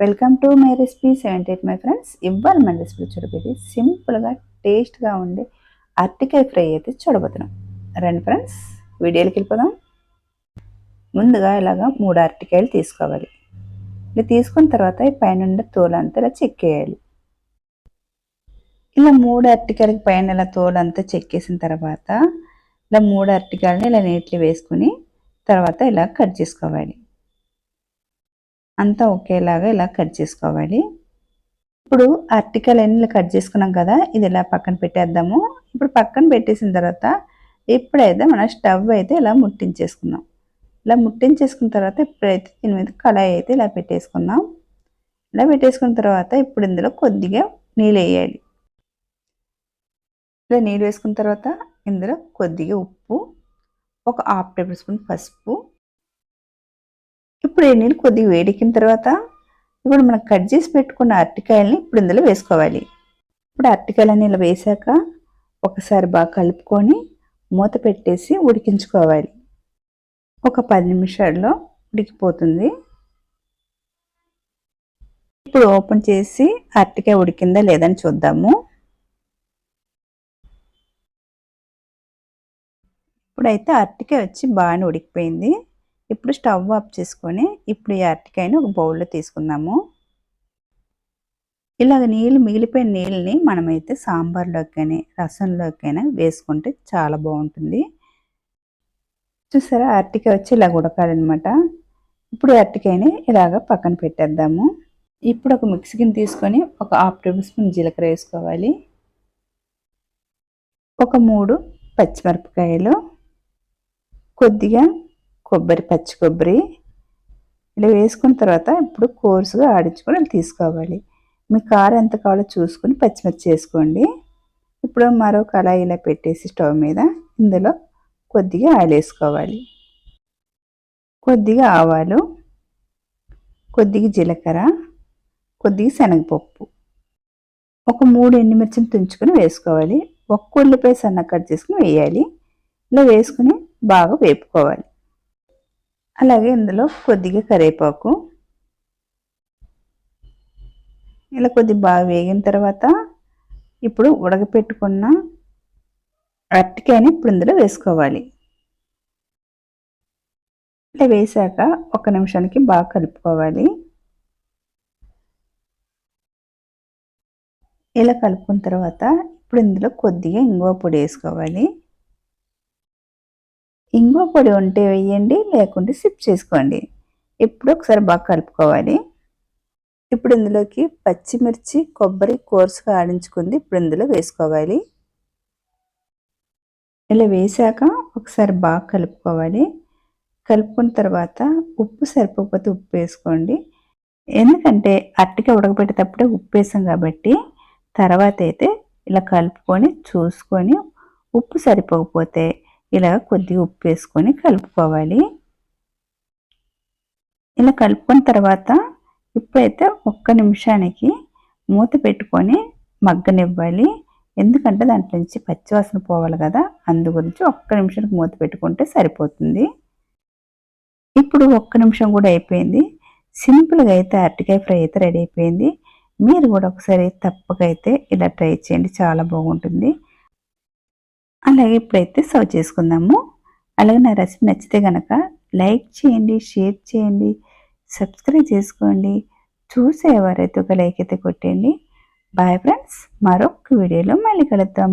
Welcome to my recipe seventy eight my friends ఇవ్వాలి మన recipe చూడబోయేది సింపుల్గా టేస్ట్గా ఉండే అరటికాయ ఫ్రై అయితే చూడబోతున్నాం. రండి ఫ్రెండ్స్ వీడియోకి వెళ్ళిపోదాం. ముందుగా ఇలాగా మూడు అరటికాయలు తీసుకోవాలి. ఇలా తీసుకున్న తర్వాత ఈ పైన తోలంతా ఇలా చెక్కేయాలి ఇలా మూడు అరటికాయలకి పైన ఇలా తోలంతా చెక్కేసిన తర్వాత ఇలా మూడు అరటికాయలని ఇలా నీటిలో వేసుకుని తర్వాత ఇలా కట్ చేసుకోవాలి. అంతా ఒకేలాగా ఇలా కట్ చేసుకోవాలి. ఇప్పుడు అర్టికల్ అన్ని కట్ చేసుకున్నాం కదా ఇది ఇలా పక్కన పెట్టేద్దాము. ఇప్పుడు పక్కన పెట్టేసిన తర్వాత ఇప్పుడైతే మన స్టవ్ అయితే ఇలా ముట్టించేసుకుందాం. ఇలా ముట్టించేసుకున్న తర్వాత ఇప్పుడైతే దీని మీద కళాయి అయితే ఇలా పెట్టేసుకుందాం. ఇలా పెట్టేసుకున్న తర్వాత ఇప్పుడు ఇందులో కొద్దిగా నీళ్ళు వేయాలి. ఇలా నీళ్ళు వేసుకున్న తర్వాత ఇందులో కొద్దిగా ఉప్పు ఒక హాఫ్ టేబుల్ స్పూన్ పసుపు ఇప్పుడు ఈ నీళ్ళు కొద్దిగా వేడికిన తర్వాత ఇప్పుడు మనం కట్ చేసి పెట్టుకున్న అరటికాయలని ఇప్పుడు ఇందులో వేసుకోవాలి. ఇప్పుడు అరటికాయలని ఇలా వేసాక ఒకసారి బాగా కలుపుకొని మూత పెట్టేసి ఉడికించుకోవాలి. ఒక పది నిమిషాల్లో ఉడికిపోతుంది. ఇప్పుడు ఓపెన్ చేసి అరటికాయ ఉడికిందా లేదని చూద్దాము. ఇప్పుడైతే అరటికాయ వచ్చి బాగానే ఉడికిపోయింది. ఇప్పుడు స్టవ్ ఆఫ్ చేసుకొని ఇప్పుడు ఈ అరటికాయని ఒక బౌల్లో తీసుకుందాము. ఇలాగ నీళ్ళు మిగిలిపోయిన నీళ్ళని మనమైతే సాంబార్లోకి కానీ రసంలోకైనా వేసుకుంటే చాలా బాగుంటుంది. చూసారా? అరటికాయ వచ్చి ఇలా ఉడకాలన్నమాట. ఇప్పుడు అరటికాయని ఇలాగ పక్కన పెట్టేద్దాము. ఇప్పుడు ఒక మిక్సీని తీసుకొని ఒక హాఫ్ టేబుల్ స్పూన్ జీలకర్ర వేసుకోవాలి. ఒక మూడు పచ్చిమిరపకాయలు. కొద్దిగా కొబ్బరి పచ్చి కొబ్బరి ఇలా వేసుకున్న తర్వాత ఇప్పుడు కోర్సుగా ఆడించుకొని తీసుకోవాలి. మీ కారం ఎంత కావాలో చూసుకొని పచ్చిమిర్చి వేసుకోండి. ఇప్పుడు మరో కళాయి ఇలా పెట్టేసి స్టవ్ మీద ఇందులో కొద్దిగా ఆయిల్ వేసుకోవాలి. కొద్దిగా ఆవాలు కొద్దిగా జీలకర్ర కొద్దిగా శనగపప్పు. ఒక మూడు ఎండుమిర్చిని తుంచుకొని వేసుకోవాలి. ఒక్క ఉల్లిపాయ సన్న కట్ చేసుకుని వేయాలి. ఇలా వేసుకుని బాగా వేపుకోవాలి. అలాగే ఇందులో కొద్దిగా కరివేపాకు. ఇలా కొద్ది బాగా వేగిన తర్వాత ఇప్పుడు ఉడకపెట్టుకున్న అరటికాయని ఇప్పుడు ఇందులో వేసుకోవాలి. ఇలా వేసాక ఒక నిమిషానికి బాగా కలుపుకోవాలి. ఇలా కలుపుకున్న తర్వాత ఇప్పుడు ఇందులో కొద్దిగా ఇంగువ పొడి వేసుకోవాలి. ఇంగువ పొడి ఉంటే వేయండి లేకుంటే సిప్ చేసుకోండి. ఇప్పుడు ఒకసారి బాగా కలుపుకోవాలి. ఇప్పుడు ఇందులోకి పచ్చిమిర్చి కొబ్బరి కోర్సుగా ఆడించుకుంది. ఇప్పుడు ఇందులో వేసుకోవాలి. ఇలా వేసాక ఒకసారి బాగా కలుపుకోవాలి. కలుపుకున్న తర్వాత ఉప్పు సరిపోకపోతే ఉప్పు వేసుకోండి. ఎందుకంటే అట్టిగా ఉడకబెట్టేటప్పుడే ఉప్పు వేసాం కాబట్టి తర్వాత అయితే ఇలా కలుపుకొని చూసుకొని ఉప్పు సరిపోకపోతే ఇలా కొద్దిగా ఉప్పు వేసుకొని కలుపుకోవాలి. ఇలా కలుపుకున్న తర్వాత ఇప్పుడైతే ఒక్క నిమిషానికి మూత పెట్టుకొని మగ్గనివ్వాలి. ఎందుకంటే దాంట్లో నుంచి పచ్చివాసన పోవాలి కదా అందు గురించి ఒక్క నిమిషానికి మూత పెట్టుకుంటే సరిపోతుంది. ఇప్పుడు ఒక్క నిమిషం కూడా అయిపోయింది. సింపుల్గా అయితే అరటికాయ ఫ్రై అయితే రెడీ అయిపోయింది. మీరు కూడా ఒకసారి తప్పకైతే ఇలా ట్రై చేయండి. చాలా బాగుంటుంది. అలాగే ఇప్పుడైతే సర్వ్ చేసుకుందాము. అలాగే నా రెసిపీ నచ్చితే కనుక లైక్ చేయండి షేర్ చేయండి సబ్స్క్రైబ్ చేసుకోండి. చూసే ఎవరైతే ఒక లైక్ అయితే కొట్టండి బాయ్ ఫ్రెండ్స్ మరొక వీడియోలో మళ్ళీ కలుద్దాం.